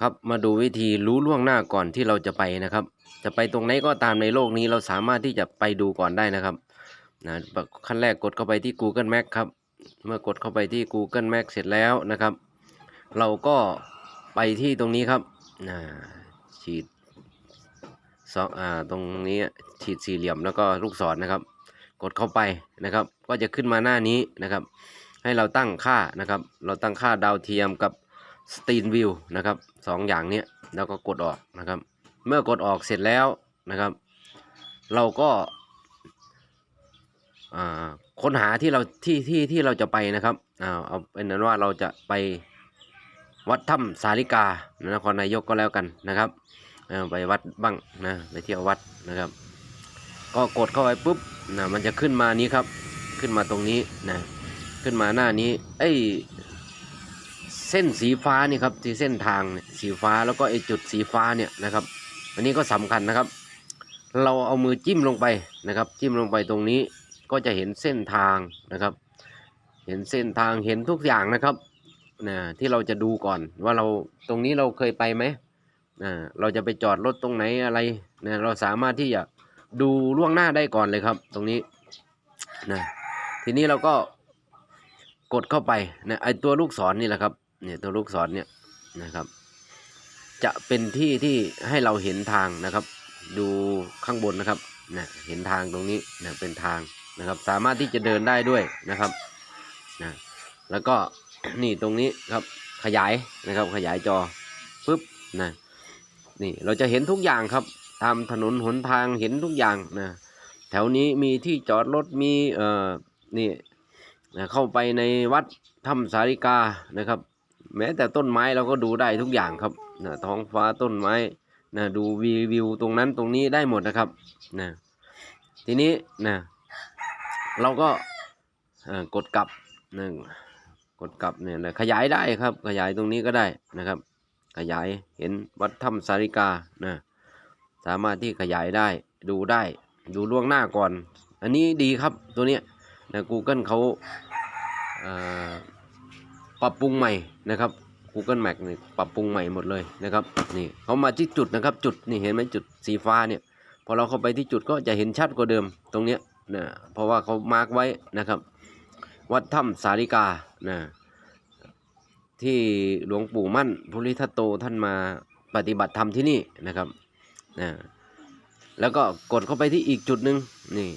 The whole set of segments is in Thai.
ครับมาดูวิธีรู้ล่วงหน้าก่อนที่เราจะไปนะครับ จะไปตรงไหนก็ตามในโลกนี้เราสามารถที่จะไปดูก่อนได้นะครับนะขั้นแรกกดเข้าไปที่ Google Map ครับ เมื่อกดเข้าไปที่ Google Map เสร็จแล้วนะครับ เราก็ไปที่ตรงนี้ครับนะฉีดสองอ่าตรงนี้ฉีดสี่เหลี่ยมแล้วก็ลูกศรนะครับ กดเข้าไปนะครับ ก็จะขึ้นมาหน้านี้นะครับ ให้เราตั้งค่านะครับ เราตั้งค่าดาวเทียมกับ สตีนวิวนะครับสองอย่างเนี้ยแล้วก็กดออกนะครับ เมื่อกดออกเสร็จแล้วนะครับ เราก็ค้นหาที่เราที่ที่ที่เราจะไปนะครับอ่าเอาเป็นนั้นว่าเราจะไปวัดถ้ำสาลิกานครนายกก็แล้วกันนะครับไปวัดบ้างนะไปเที่ยววัดนะครับ ก็กดเข้าไปปุ๊บนะมันจะขึ้นมานี้ครับ ขึ้นมาตรงนี้นะขึ้นมาหน้านี้ เอ้ย เส้นสีฟ้านี่ครับที่เส้นทางสีฟ้าแล้วก็ไอจุดสีฟ้าเนี่ยนะครับ อันนี้ก็สำคัญนะครับ เราเอามือจิ้มลงไปนะครับ จิ้มลงไปตรงนี้ก็จะเห็นเส้นทางนะครับ เห็นเส้นทางเห็นทุกอย่างนะครับนะที่เราจะดูก่อนว่าเราตรงนี้เราเคยไปไหมนะเราจะไปจอดรถตรงไหนอะไรนะเราสามารถที่จะดูล่วงหน้าได้ก่อนเลยครับ ตรงนี้นะทีนี้เราก็กดเข้าไปนะไอตัวลูกศรนี่แหละครับ เนี่ยตัวลูกศรเนี่ยนะครับ จะเป็นที่ที่ให้เราเห็นทางนะครับ ดูข้างบนนะครับนะเห็นทางตรงนี้นะเป็นทางนะครับ สามารถที่จะเดินได้ด้วยนะครับนะแล้วก็นี่ตรงนี้ครับขยายนะครับขยายจอปุ๊บนะนี่เราจะเห็นทุกอย่างครับ ตามถนนหนทางเห็นทุกอย่างนะแถวนี้มีที่จอดรถมีเอ่อนี่นะเข้าไปในวัดถ้ำสาริกานะครับ แม้แต่ต้นไม้เราก็ดูได้ทุกอย่างครับนะท้องฟ้าต้นไม้นะดูวีวิวตรงนั้นตรงนี้ได้หมดนะครับนะทีนี้นะเราก็กดกลับนึ่งกดกลับเนี่ยนะขยายได้ครับ ขยายตรงนี้ก็ได้นะครับ ขยายเห็นวัดถ้ำสาริกานะสามารถที่ขยายได้ดูได้ดูล่วงหน้าก่อน อันนี้ดีครับตัวเนี้ยนะ Google เขาเอ่อ ปรับปรุงใหม่นะครับ Google Map นี่ปรับปรุงใหม่หมดเลยนะครับนี่เขามาที่จุดนะครับจุดนี่เห็นไหมจุดสีฟ้าเนี่ยพอเราเข้าไปที่จุดก็จะเห็นชัดกว่าเดิมตรงเนี้ยนะเพราะว่าเขามาร์กไว้นะครับ วัดถ้ำสาริกานะที่หลวงปู่มั่นภูริทัตโตท่านมาปฏิบัติธรรมที่นี่นะครับนะแล้วก็กดเข้าไปที่อีกจุดหนึ่งนี่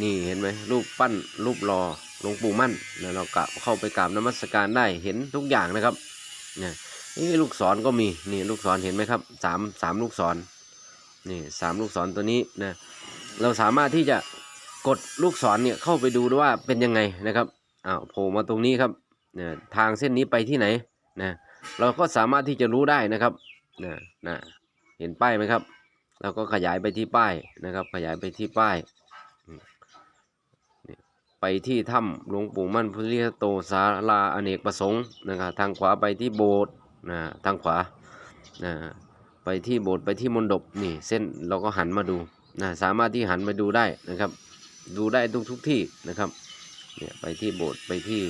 นี่เห็นไหมรูปปั้นรูปหล่อหลวงปู่มั่นนะเรากะเข้าไปกราบนมัสการได้เห็นทุกอย่างนะครับเนี่ยนี่ลูกศรก็มีนี่ลูกศรเห็นไหมครับสามสามลูกศรนี่สามลูกศรตัวนี้นะเราสามารถที่จะกดลูกศรเนี่ยเข้าไปดูด้วยว่าเป็นยังไงนะครับอ้าวโผล่มาตรงนี้ครับเนี่ยทางเส้นนี้ไปที่ไหนนะเราก็สามารถที่จะรู้ได้นะครับนะนะเห็นป้ายไหมครับ เราก็ขยายไปที่ป้ายนะครับ ขยายไปที่ป้าย ไปที่ถ้ำหลวงปู่มั่นพุทธิโตสาลาอเนกประสงค์นะครับทางขวาไปที่โบสถ์นะทางขวานะไปที่โบสถ์ไปที่มณฑปนี่เส้นเราก็หันมาดูนะสามารถที่หันมาดูได้นะครับ ดูได้ทุกทุกที่นะครับเนี่ยไปที่โบสถ์ไปที่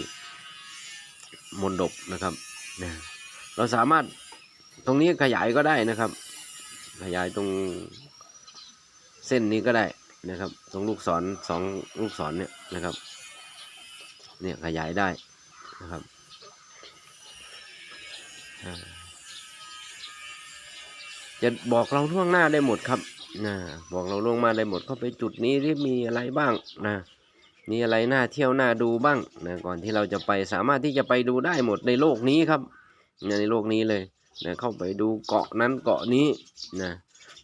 มณฑปนะครับนะเราสามารถตรงนี้ขยายก็ได้นะครับ ขยายตรงเส้นนี้ก็ได้ นะครับ ตรงลูกศรสองลูกศรเนี่ยนะครับ เนี่ยขยายได้นะครับจะบอกเราล่วงหน้าได้หมดครับนะบอกเราล่วงมาได้หมดเข้าไปจุดนี้ที่มีอะไรบ้างนะมีอะไรน่าเที่ยวน่าดูบ้างนะก่อนที่เราจะไปสามารถที่จะไปดูได้หมดในโลกนี้ครับในโลกนี้เลยนะเข้าไปดูเกาะนั้นเกาะนี้นะ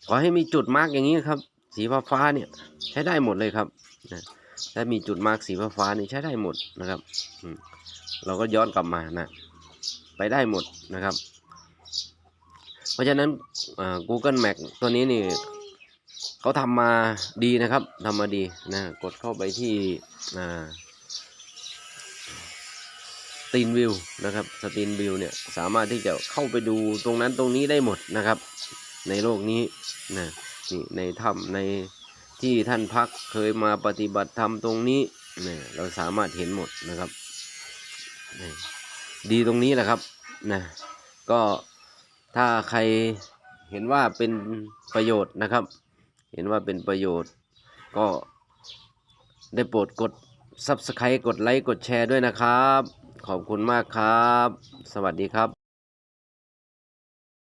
ขอให้มีจุดมาร์กอย่างนี้ครับ สีฟ้าฟ้าเนี่ยใช้ได้หมดเลยครับนะถ้ามีจุดมาร์กสีฟ้าฟ้านี่ใช้ได้หมดนะครับเราก็ย้อนกลับมานะไปได้หมดนะครับ เพราะฉะนั้น Google Map ตัวนี้นี่เขาทำมาดีนะครับทำมาดีนะกดเข้าไปที่ตีนวิวนะครับสตีนวิวเนี่ยสามารถที่จะเข้าไปดูตรงนั้นตรงนี้ได้หมดนะครับ ในโลกนี้นะ นี่ในถ้ำในที่ท่านพักเคยมาปฏิบัติธรรมตรงนี้เนี่ยเราสามารถเห็นหมดนะครับนี่ดีตรงนี้แหละครับนะก็ถ้าใครเห็นว่าเป็นประโยชน์นะครับ เห็นว่าเป็นประโยชน์ ก็ได้โปรดกด Subscribe กดไลค์ กดแชร์ด้วยนะครับ ขอบคุณมากครับ สวัสดีครับ